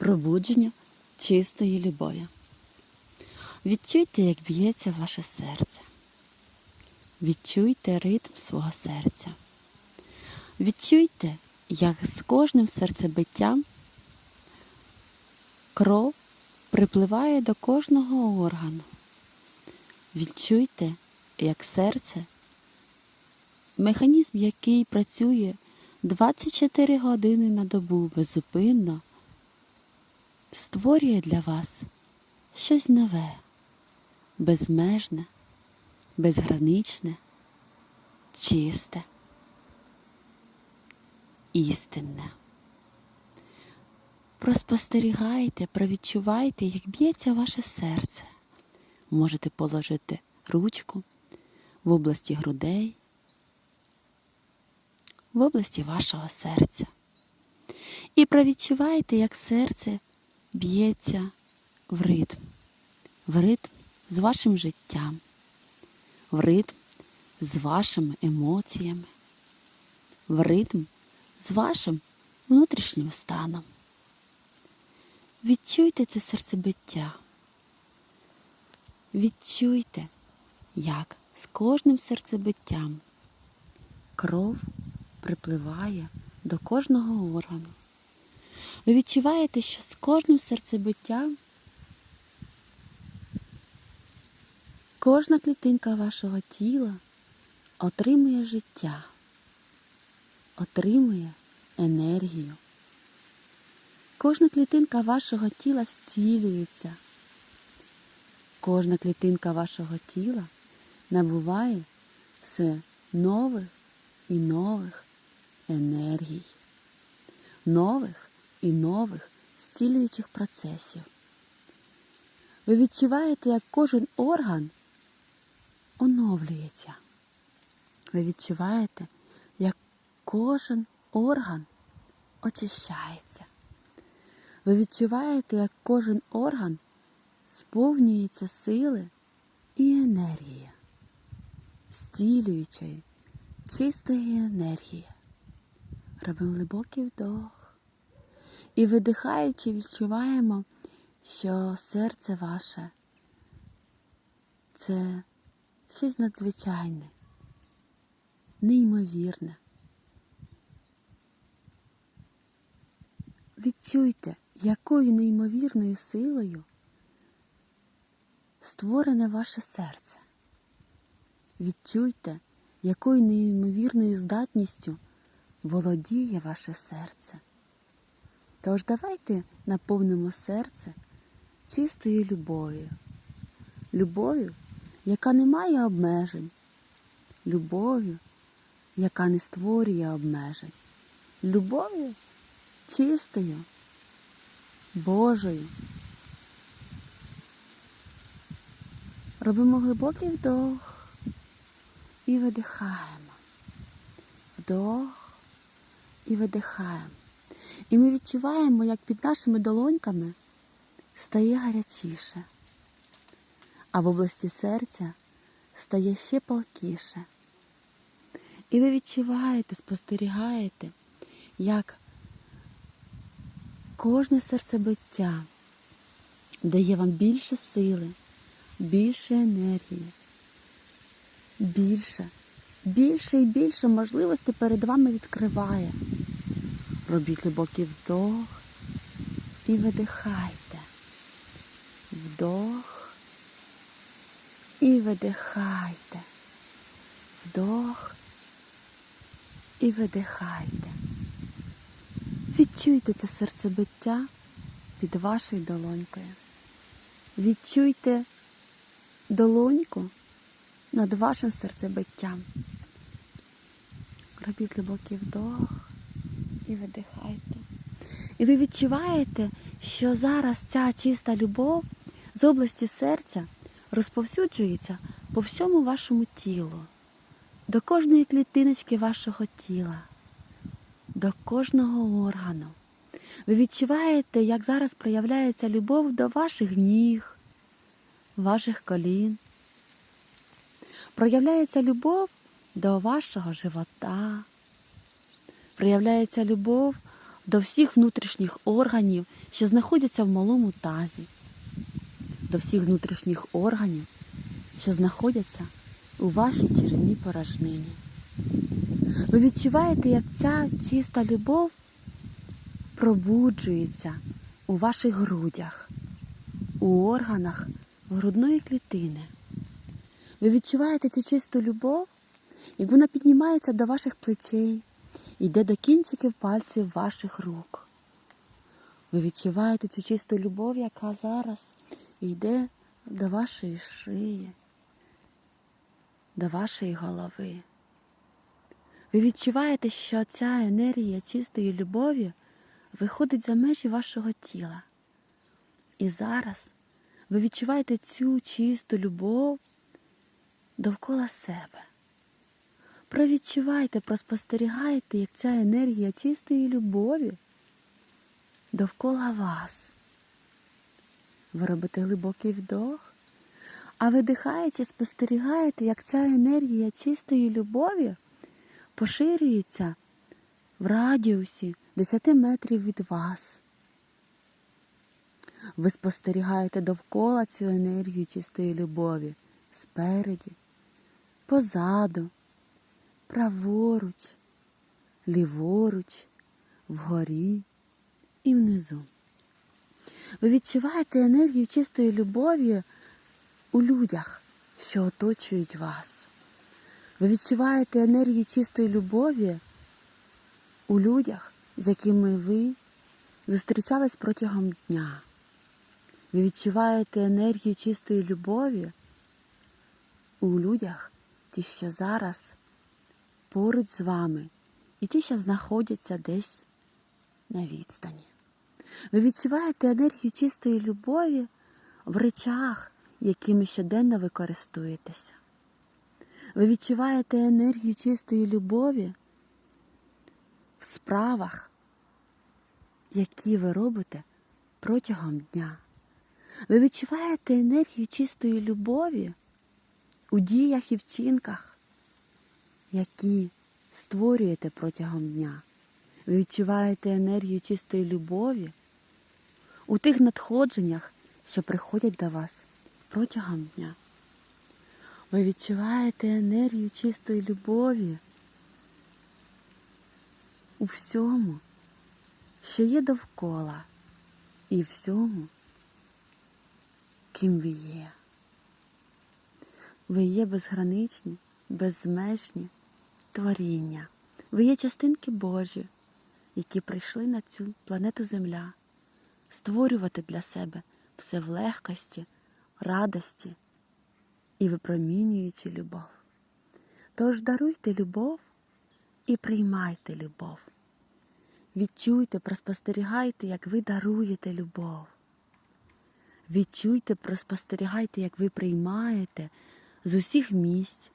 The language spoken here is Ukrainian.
пробудження чистої любові. Відчуйте, як б'ється ваше серце. Відчуйте ритм свого серця. Відчуйте, як з кожним серцебиттям кров припливає до кожного органу. Відчуйте, як серце, механізм, який працює 24 години на добу беззупинно, створює для вас щось нове, безмежне, безграничне, чисте, істинне. Проспостерігайте, провідчувайте, як б'ється ваше серце. Можете положити ручку в області грудей, в області вашого серця. І провідчувайте, як серце б'ється в ритм, в ритм з вашим життям, в ритм з вашими емоціями, в ритм з вашим внутрішнім станом. Відчуйте це серцебиття. Відчуйте, як з кожним серцебиттям кров припливає до кожного органу. Ви відчуваєте, що з кожним серцебиттям кожна клітинка вашого тіла отримує життя, отримує енергію. Кожна клітинка вашого тіла зцілюється. Кожна клітинка вашого тіла набуває все нових і нових енергій, нових і нових зцілюючих процесів. Ви відчуваєте, як кожен орган оновлюється. Ви відчуваєте, як кожен орган очищається. Ви відчуваєте, як кожен орган сповнюється сили і енергії, зцілюючої, чистої енергії. Робимо глибокий вдох і видихаючи, відчуваємо, що серце ваше це щось надзвичайне, неймовірне. Відчуйте, якою неймовірною силою створене ваше серце. Відчуйте, якою неймовірною здатністю володіє ваше серце. Тож давайте наповнимо серце чистою любов'ю, любов'ю, яка не має обмежень, любов'ю, яка не створює обмежень, любов'ю чистою, Божою. Робимо глибокий вдох і видихаємо. Вдох і видихаємо. І ми відчуваємо, як під нашими долоньками стає гарячіше, а в області серця стає ще палкіше. І ви відчуваєте, спостерігаєте, як кожне серцебиття дає вам більше сили, більше енергії, більше, більше і більше можливостей перед вами відкриває. Робіть глибокий вдох і видихайте. Вдох і видихайте. Вдох і видихайте. Відчуйте це серцебиття під вашою долонькою. Відчуйте долоньку над вашим серцебиттям. Робіть глибокий вдох і видихайте. І ви відчуваєте, що зараз ця чиста любов з області серця розповсюджується по всьому вашому тілу, до кожної клітиночки вашого тіла, до кожного органу. Ви відчуваєте, як зараз проявляється любов до ваших ніг, ваших колін. Проявляється любов до вашого живота, проявляється любов до всіх внутрішніх органів, що знаходяться в малому тазі, до всіх внутрішніх органів, що знаходяться у вашій черевній порожнині. Ви відчуваєте, як ця чиста любов пробуджується у ваших грудях, у органах грудної клітини. Ви відчуваєте цю чисту любов, як вона піднімається до ваших плечей, йде до кінчиків пальців ваших рук. Ви відчуваєте цю чисту любов, яка зараз йде до вашої шиї, до вашої голови. Ви відчуваєте, що ця енергія чистої любові виходить за межі вашого тіла. І зараз ви відчуваєте цю чисту любов довкола себе. Провідчувайте, проспостерігайте, як ця енергія чистої любові довкола вас. Ви робите глибокий вдох, а видихаючи, спостерігаєте, як ця енергія чистої любові поширюється в радіусі 10 метрів від вас. Ви спостерігаєте довкола цю енергію чистої любові спереді, позаду, праворуч, ліворуч, вгорі і внизу. Ви відчуваєте енергію чистої любові у людях, що оточують вас. Ви відчуваєте енергію чистої любові у людях, з якими ви зустрічались протягом дня. Ви відчуваєте енергію чистої любові у людях, ті, що зараз поруч з вами, і ті, що знаходяться десь на відстані. Ви відчуваєте енергію чистої любові в речах, якими щоденно ви користуєтеся. Ви відчуваєте енергію чистої любові в справах, які ви робите протягом дня. Ви відчуваєте енергію чистої любові у діях і вчинках, які створюєте протягом дня. Ви відчуваєте енергію чистої любові у тих надходженнях, що приходять до вас протягом дня. Ви відчуваєте енергію чистої любові у всьому, що є довкола, і всьому, ким ви є. Ви є безграничні, безмежні творіння. Ви є частинки Божі, які прийшли на цю планету Земля, створювати для себе все в легкості, радості і випромінюючи любов. Тож даруйте любов і приймайте любов. Відчуйте, проспостерігайте, як ви даруєте любов. Відчуйте, проспостерігайте, як ви приймаєте з усіх місць,